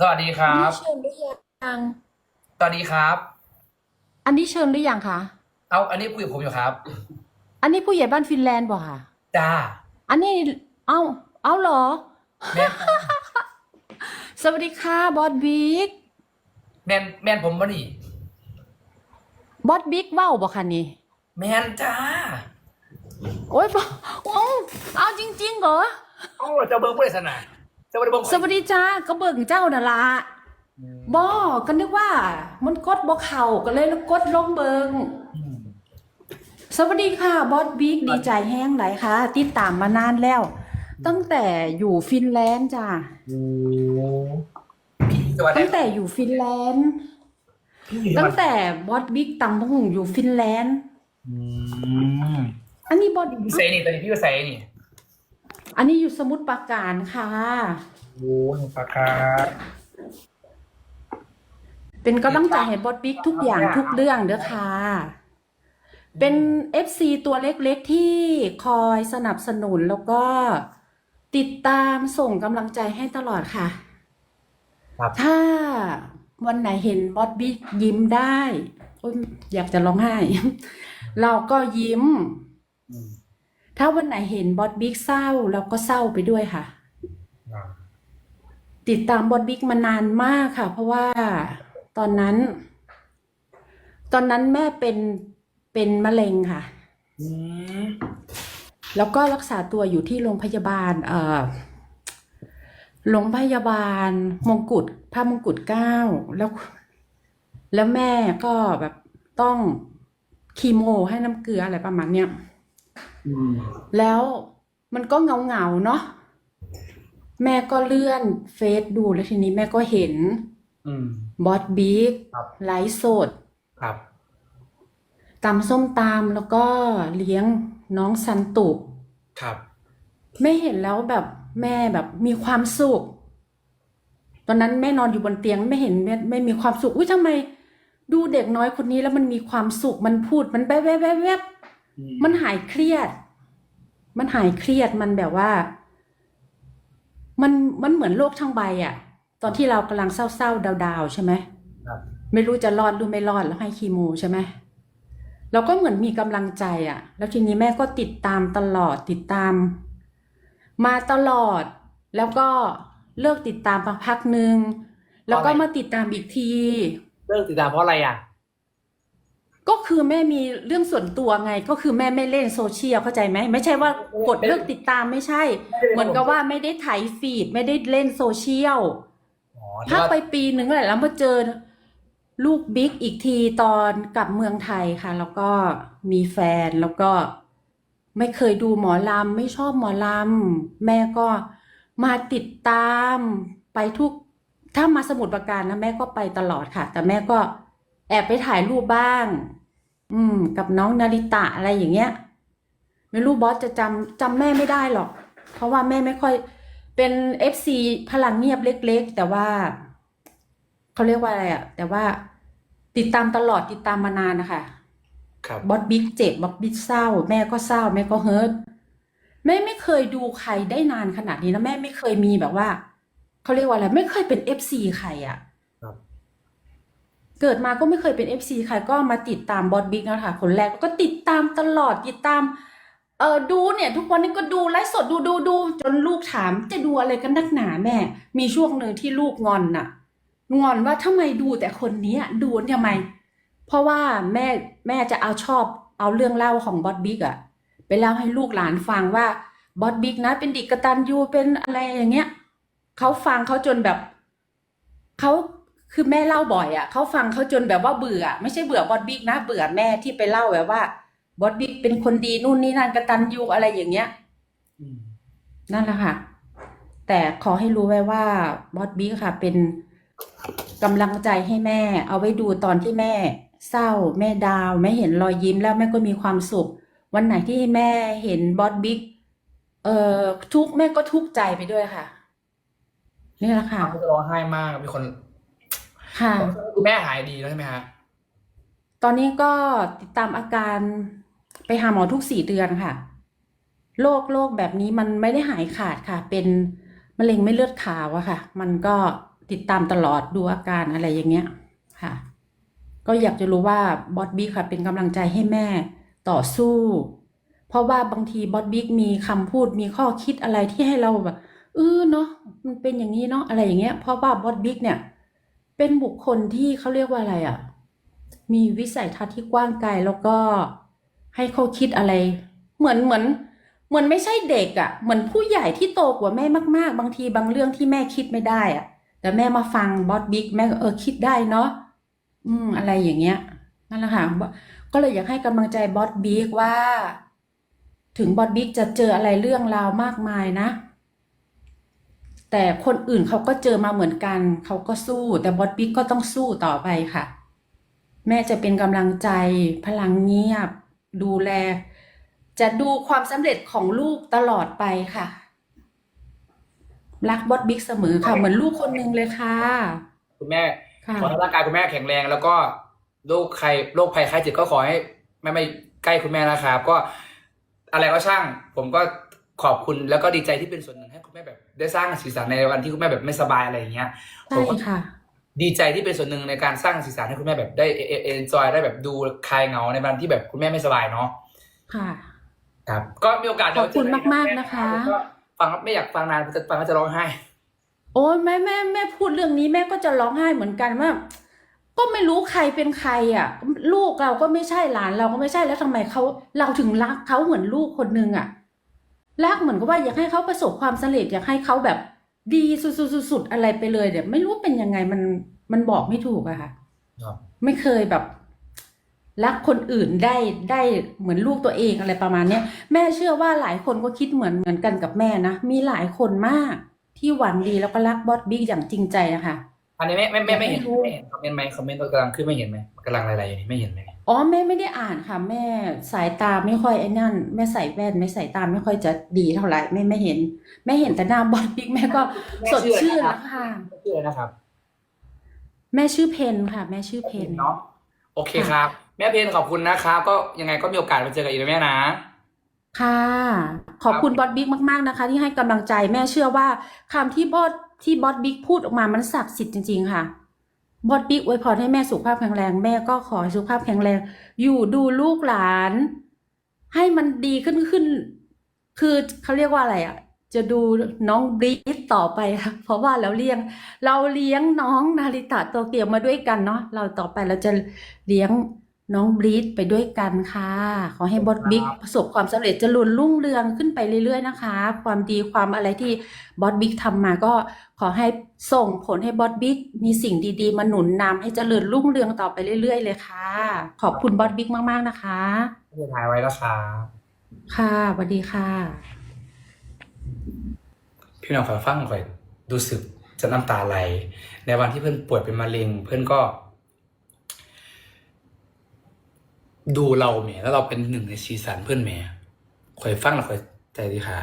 สวัสดีคอันรันี้บเชิญหรือยังสวัสดีครับ อันนี้เชิญหรือยังคะ เอาอันนี้คุยกับผมอยู่ครับอันนี้ผู้ใหญ่บ้านฟินแลนด์บ่ค่ะ จ้าอันนี้ เอาเอาเหรอ แม่นสวัสดีค่ะบอสบิ๊ก แม่นแม่นผมบ่นี่ บอสบิ๊กเว้าบ่คะนี่ แม่นจ้าโอ๊ยบ่โอ้เอาจริงๆเหรอ เอ้าเจะเบิ้งบริษัทไหนะ เจะเบิ้งสวัสดีจ้าก็เบิ่งเจ้าน่ะละบ่ก็นึกว่า มันกดบ่เข้าก็เลยกดลงเบิงอืมสวัสดีค่ะ บอสบิ๊กดีใจแห้งไหลค่ะติดตามมานานแล้ว ตั้งแต่อยู่ฟินแลนด์จ้าโอ้พี่สวัสดีตั้งแต่อยู่ฟินแลนด์พี่ตั้งแต่บอสบิ๊กตังพงอยู่ฟินแลนด์อืมอันนี้บอสพี่ใส่นี่ตอนนี้พี่ก็ใส่นี่ อันนี้อยู่สมุทรปราการค่ะ โอ้หนูปากกาเป็นกำลังใจให้บอสบิ๊กทุกอย่างทุกเรื่องเด้อค่ะ เป็น FC ตัวเล็กๆที่คอยสนับสนุนแล้วก็ติดตามส่งกำลังใจให้ตลอดค่ะ ครับ ถ้าวันไหนเห็นบอสบิ๊กยิ้มได้โอ๊ยอยากจะร้องไห้ เราก็ยิ้ม อืม ถ้าวันไหนเห็นบอสบิ๊กเศร้าเราก็เศร้าไปด้วยค่ะอ่าติดตามบอสบิ๊กมานานมากค่ะ เพราะว่าตอนนั้น ตอนนั้นแม่เป็นเป็นมะเร็งค่ะอืมแล้วก็รักษาตัวอยู่ที่โรงพยาบาล เอ่อโรงพยาบาลมงกุฎพระมงกุฎเกล้าแล้ว แล้วแม่ก็แบบต้องคีโมให้น้ำเกลืออะไรประมาณเนี้ยอืม แล้วมันก็เงาเงาๆเนาะแม่ก็เลื่อนเฟซดูแล้วทีนี้แม่ก็เห็นอืมบอสบิ๊กครับไลฟ์สดครับตำส้มตำแล้วก็เลี้ยงน้องซันตุครับแม่เห็นแล้วแบบแม่แบบมีความสุข ตอนนั้นแม่นอนอยู่บนเตียงไม่เห็นแม่ไม่มีความสุขอุ้ยทำไม ดูเด็กน้อยคนนี้แล้วมันมีความสุขมันพูดมันแวบแวบแวบแวบอื มันหายเครียด มันหายเครียดมันแบบว่า มันมันเหมือนโลกทั้งใบอะตอนที่เรากำลังเศร้าๆดาวๆใช่ไหมครับไม่รู้จะรอดหรือไม่รอดแล้วให้คีโมใช่ไหมเราก็เหมือนมีกำลังใจอะแล้วทีนี้แม่ก็ติดตามตลอดติดตาม มาตลอด แล้วก็เลิกติดตามมาพักหนึ่งแล้วก็มาติดตามอีกที เลิกติดตามเพราะอะไรอะ ก็คือแม่มีเรื่องส่วนตัวไง ก็คือแม่ไม่เล่นโซเชียลเข้าใจไหมไม่ใช่ว่ากดเลิกติดตามไม่ใช่ เหมือนกับว่าไม่ได้ไถฟีดไม่ได้เล่นโซเชียลอ๋อพักไปปีหนึ่งแหละแล้วมาเจอลูกบิ๊กอีกทีตอนกลับเมืองไทยค่ะ แล้วก็มีแฟนแล้วก็ไม่เคยดูหมอลำไม่ชอบหมอลำแม่ก็มาติดตามไปทุก ถ้ามาสมุทรปราการนะแม่ก็ไปตลอดค่ะ แต่แม่ก็ แอบไปถ่ายรูปบ้าง อืม กับน้องนาริตะอะไรอย่างเงี้ย ไม่รู้บอสจะจำจำแม่ไม่ได้หรอก เพราะว่าแม่ไม่ค่อย เป็นเอฟซีพลังเงียบเล็ก ๆ แต่ว่าเขาเรียกว่าอะไรอะแต่ว่าติดตามตลอดติดตามมานานนะคะครับบอสบิ๊กเจ็บบอสบิ๊กเศร้า แม่ก็เศร้า แม่ก็เฮิร์ตแม่ไม่เคยดูใครได้นานขนาดนี้นะแม่ไม่เคยมีแบบว่าเขาเรียกว่าอะไร ไม่เคยเป็นเอฟซีใครอะครับ เกิดมาก็ไม่เคยเป็นเอฟซีใครก็มาติดตามบอสบิ๊กนะคะคนแรกก็ติดตามตลอดติดตามเออดูเนี่ยทุกวันนี้ก็ดูไลฟ์สดดูดูดูจนลูกถามจะดูอะไรกันนักหนาแม่ มีช่วงหนึ่งที่ลูกงอนน่ะ งอนว่าทำไมดูแต่คนนี้ดูทำไม เพราะว่าแม่แม่จะเอาชอบเอาเรื่องเล่าของบอสบิ๊กอะไปเล่าให้ลูกหลานฟังว่าบอสบิ๊กนะเป็นด็กตัญญูเป็นอะไรอย่างเงี้ยเขาฟังเขาจนแบบเขา คือแม่เล่าบ่อยอะเขาฟังเขาจนแบบว่าเบื่อ ไม่ใช่เบื่อบอสบิ๊กนะ เบื่อแม่ที่ไปเล่าแบบว่าบอสบิ๊กเป็นคนดีนู่นนี่นั่นกระตัญญูอะไรอย่างเงี้ยนั่นแหละค่ะ แต่ขอให้รู้ไว้ว่าบอสบิ๊กค่ะ เป็นกำลังใจให้แม่ เอาไว้ดูตอนที่แม่ เศร้า แม่ดาวแม่เห็นรอยยิ้มแล้วแม่ก็มีความสุข วันไหนที่แม่เห็นบอสบิ๊กเอ่อทุกแม่ก็ทุกใจไปด้วยค่ะ นี่แหละค่ะเขาจะร้องไห้มากมีคน ค่ะ คุณแม่หายดีแล้วใช่ไหมฮะตอนนี้ก็ติดตามอาการไปหาหมอทุกสี่เดือนค่ะ โรคโรคแบบนี้มันไม่ได้หายขาดค่ะ เป็นมะเร็งไม่เลือดขาวอะค่ะ มันก็ติดตามตลอดดูอาการอะไรอย่างเงี้ยค่ะ ก็อยากจะรู้ว่าบอสบิ๊กค่ะ เป็นกำลังใจให้แม่ต่อสู้ เพราะว่าบางทีบอสบิ๊กมีคำพูดมีข้อคิดอะไรที่ให้เราแบบเออเนาะมันเป็นอย่างนี้เนาะอะไรอย่างเงี้ยเพราะว่าบอสบิ๊กเนี่ย เป็นบุคคลที่เขาเรียกว่าอะไรอะ่ะ มีวิสัยทัศน์ที่กว้างไกลแล้วก็ให้เขาคิดอะไร เหมือนเหมือนเหมือนไม่ใช่เด็กอะ่ะ เหมือนผู้ใหญ่ที่โตกว่าแม่มาก ๆ บางทีบางเรื่องที่แม่คิดไม่ได้อะ่ะ แต่แม่มาฟังบอสบิ๊กแม่ก็เออคิดได้เนาะอืม อะไรอย่างเงี้ยนั่นแหละค่ะก็เลยอยากให้กำลังใจบอสบิ๊กว่า ถึงบอสบิ๊กจะเจออะไรเรื่องราวมากมายนะ แต่คนอื่นเขาก็เจอมาเหมือนกัน เขาก็สู้ แต่บอสบิ๊กก็ต้องสู้ต่อไปค่ะ แม่จะเป็นกำลังใจ พลังเงียบ ดูแล จะดูความสำเร็จของลูกตลอดไปค่ะ รักบอสบิ๊กเสมอค่ะ เหมือนลูกคนนึงเลยค่ะ คุณแม่ค่ะขอให้ร่างกายคุณแม่แข็งแรง แล้วก็โรคใครโรคภัยไข้เจ็บก็ขอให้แม่ไม่ใกล้คุณแม่นะครับ ก็อะไรก็ช่าง ผมก็ ขอบคุณแล้วก็ดีใจที่เป็นส่วนหนึ่งให้คุณแม่แบบ ได้สร้างสีสันในวันที่คุณแม่แบบไม่สบายอะไรอย่างเงี้ยผใช่มก็ค่ะ ดีใจที่เป็นส่วนหนึ่งในการสร้างสีสันให้คุณแม่แบบได้เอ็นจอยได้แบบดูคลายเหงาในวันที่แบบคุณแม่ไม่สบายเนาะค่ะครับก็มีโอกาสเดี๋ยวขอบคุณเจกัมาก ๆนะคะก็ฟังไม่อยากฟังนานจะฟังแล้วจะร้องไห้ โอ้ยแม่แม่แม่พูดเรื่องนี้แม่ก็จะร้องไห้เหมือนกันว่าก็ไม่รู้ใครเป็นใครอะ ลูกเราก็ไม่ใช่หลานเราก็ไม่ใช่แล้วทำไมเขาเราถึงรักเขาเหมือนลูกคนนึงอะ รักเหมือนกับว่าอยากให้เขาประสบความสำเร็จอยากให้เขาแบบดีสุดๆๆๆอะไรไปเลยเดี๋ยวไม่รู้เป็นยังไงมันมันบอกไม่ถูกอะค่ะครับ ไม่เคยแบบ รักคนอื่นได้ได้เหมือนลูกตัวเองอะไรประมาณเนี้ยแม่เชื่อว่าหลายคนก็คิดเหมือนเหมือนกันกับแม่นะมีหลายคนมาก ที่หวังดีแล้วก็รักบอสบิ๊กอย่างจริงใจอะค่ะอันนี้ไม่ไม่ไม่ไม่เห็นไม่รู้ไม่เห็นคอมเมนต์ไหมคอมเมนต์กำลังขึ้นไม่เห็นไหมกำลังอะไรๆอยู่นี่ไม่เห็นไหม อ๋อแม่ไม่ได้อ่านค่ะ แม่สายตาไม่ค่อยไอ้นั่น แม่ใส่แว่นไม่สายตาไม่ค่อยจะดีเท่าไหร่แม่ไม่เห็น แม่เห็นแต่หน้าบอสบิ๊กแม่ก็สดชื่นแล้วค่ะชื่ออะไรนะครับ แม่ชื่อเพนค่ะ แม่ชื่อเพนเนาะโอเคครับ แม่เพนขอบคุณนะครับก็ยังไงก็มีโอกาสมาเจอกันอีกนะแม่นะค่ะ ขอบคุณบอสบิ๊กมากๆนะคะ ที่ให้กำลังใจแม่เชื่อว่าคำที่บอสที่บอสบิ๊กพูดออกมามันศักดิ์สิทธิ์จริง ๆ ค่ะ บอสบิ๊กอวยพรให้แม่สุขภาพแข็งแรง แม่ก็ขอให้สุขภาพแข็งแรง อยู่ดูลูกหลาน ให้มันดีขึ้นขึ้น คือเขาเรียกว่าอะไรอะ จะดูน้องบริสต่อไปค่ะเพราะว่าเราเลี้ยง เราเลี้ยงน้องนาริตะโตเกียวมาด้วยกันเนาะเราต่อไปเราจะเลี้ยง น้องบรีดไปด้วยกันค่ะ ขอให้บอสบิ๊กประสบความสำเร็จเจริญรุ่งเรืองขึ้นไปเรื่อย ๆ นะคะ ความดีความอะไรที่บอสบิ๊กทำมาก็ขอให้ส่งผลให้บอสบิ๊กมีสิ่งดีๆ มาหนุนนำให้เจริญรุ่งเรืองต่อไปเรื่อย ๆ เลยค่ะ ขอบคุณบอสบิ๊กมากๆนะคะจะถ่ายไว้แล้วครับค่ะสวัสดีค่ะ พี่น้องฟังฟังค่อยรู้สึกจะน้ำตาไหล ในวันที่เพื่อนป่วยเป็นมะเร็ง เพื่อนก็ ดูเราแหมแล้วเราเป็นหนึ่งในซีสันเพื่อนแหมค่อยฟังแล้วค่อยใจดีค่ะ